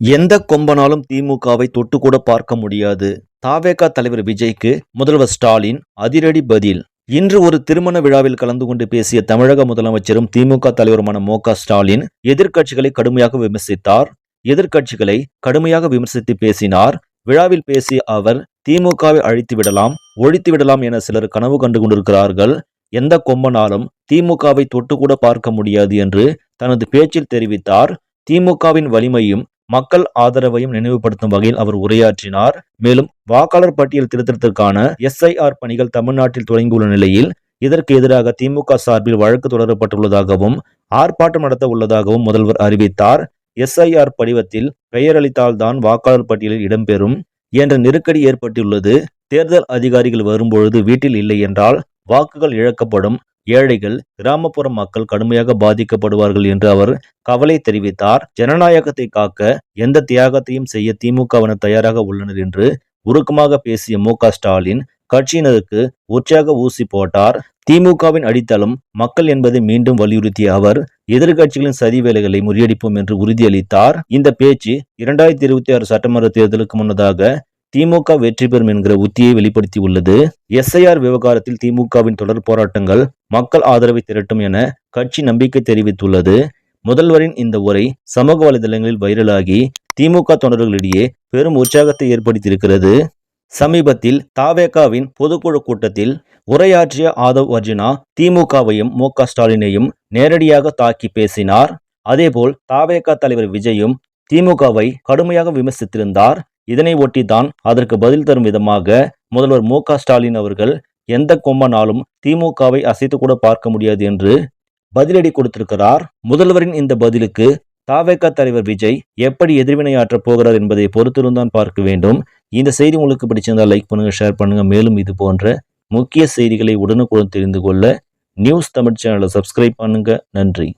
எந்த கொம்பனாலும் திமுகவை தொட்டு கூட பார்க்க முடியாது. தாவேகா தலைவர் விஜய்க்கு முதல்வர் ஸ்டாலின் அதிரடி பதில். இன்று ஒரு திருமண விழாவில் கலந்து கொண்டு பேசிய தமிழக முதலமைச்சரும் திமுக தலைவருமான மு ஸ்டாலின் எதிர்க்கட்சிகளை கடுமையாக விமர்சித்தார். எதிர்க்கட்சிகளை கடுமையாக விமர்சித்து பேசினார். விழாவில் பேசிய அவர் திமுகவை அழித்து விடலாம் ஒழித்து விடலாம் என சிலர் கனவு கண்டு கொண்டிருக்கிறார்கள். எந்த கொம்பனாலும் திமுகவை தொட்டு கூட பார்க்க முடியாது என்று தனது பேச்சில் தெரிவித்தார். திமுகவின் வலிமையும் மக்கள் ஆதரவையும் நினைவுபடுத்தும் வகையில் அவர் உரையாற்றினார். மேலும் வாக்காளர் பட்டியல் திருத்தத்திற்கான எஸ்ஐஆர் பணிகள் தமிழ்நாட்டில் தொடங்கியுள்ள நிலையில் இதற்கு எதிராக திமுக சார்பில் வழக்கு தொடரப்பட்டுள்ளதாகவும் ஆர்ப்பாட்டம் நடத்த உள்ளதாகவும் முதல்வர் அறிவித்தார். எஸ்ஐஆர் படிவத்தில் பெயரளித்தால்தான் வாக்காளர் பட்டியலில் இடம்பெறும் என்ற நெருக்கடி ஏற்பட்டுள்ளது. தேர்தல் அதிகாரிகள் வரும்பொழுது வீட்டில் இல்லை என்றால் வாக்குகள் இழக்கப்படும் ஏழைகள் கிராமப்புற மக்கள் கடுமையாக பாதிக்கப்படுவார்கள் என்று அவர் கவலை தெரிவித்தார். ஜனநாயகத்தை காக்க எந்த தியாகத்தையும் செய்ய திமுகவினர் தயாராக உள்ளனர் என்று உருக்கமாக பேசிய மு ஸ்டாலின் கட்சியினருக்கு உற்சாக ஊசி போட்டார். திமுகவின் அடித்தளம் மக்கள் என்பதை மீண்டும் வலியுறுத்திய அவர் எதிர்க்கட்சிகளின் சதி வேலைகளை முறியடிப்போம் என்று உறுதியளித்தார். இந்த பேச்சு இரண்டாயிரத்தி இருபத்தி ஆறு சட்டமன்ற தேர்தலுக்கு முன்னதாக திமுக வெற்றி பெறும் என்கிற உத்தியை வெளிப்படுத்தியுள்ளது. எஸ்ஐஆர் விவகாரத்தில் திமுகவின் தொடர் போராட்டங்கள் மக்கள் ஆதரவை திரட்டும் என கட்சி நம்பிக்கை தெரிவித்துள்ளது. முதல்வரின் இந்த உரை சமூக வலைதளங்களில் வைரலாகி திமுக தொண்டர்களிடையே பெரும் உற்சாகத்தை ஏற்படுத்தியிருக்கிறது. சமீபத்தில் தாவேகாவின் பொதுக்குழு கூட்டத்தில் உரையாற்றிய ஆதவ் அர்ஜுனா திமுகவையும் மு ஸ்டாலினையும் நேரடியாக தாக்கி பேசினார். அதேபோல் தாவேகா தலைவர் விஜயும் திமுகவை கடுமையாக விமர்சித்திருந்தார். இதனை ஒட்டித்தான் அதற்கு பதில் தரும் விதமாக முதல்வர் மு ஸ்டாலின் அவர்கள் எந்த கொம்பனாலும் திமுகவை அசைத்து கூட பார்க்க முடியாது என்று பதிலடி கொடுத்திருக்கிறார். முதல்வரின் இந்த பதிலுக்கு தாவேகா தலைவர் விஜய் எப்படி எதிர்வினையாற்றப் போகிறார் என்பதை பொறுத்திருந்தான் பார்க்க வேண்டும். இந்த செய்தி உங்களுக்கு பிடிச்சிருந்தால் லைக் பண்ணுங்க ஷேர் பண்ணுங்க. மேலும் இது போன்ற முக்கிய செய்திகளை உடனுக்குடன் தெரிந்து கொள்ள நியூஸ் தமிழ் சேனலை சப்ஸ்கிரைப் பண்ணுங்க. நன்றி.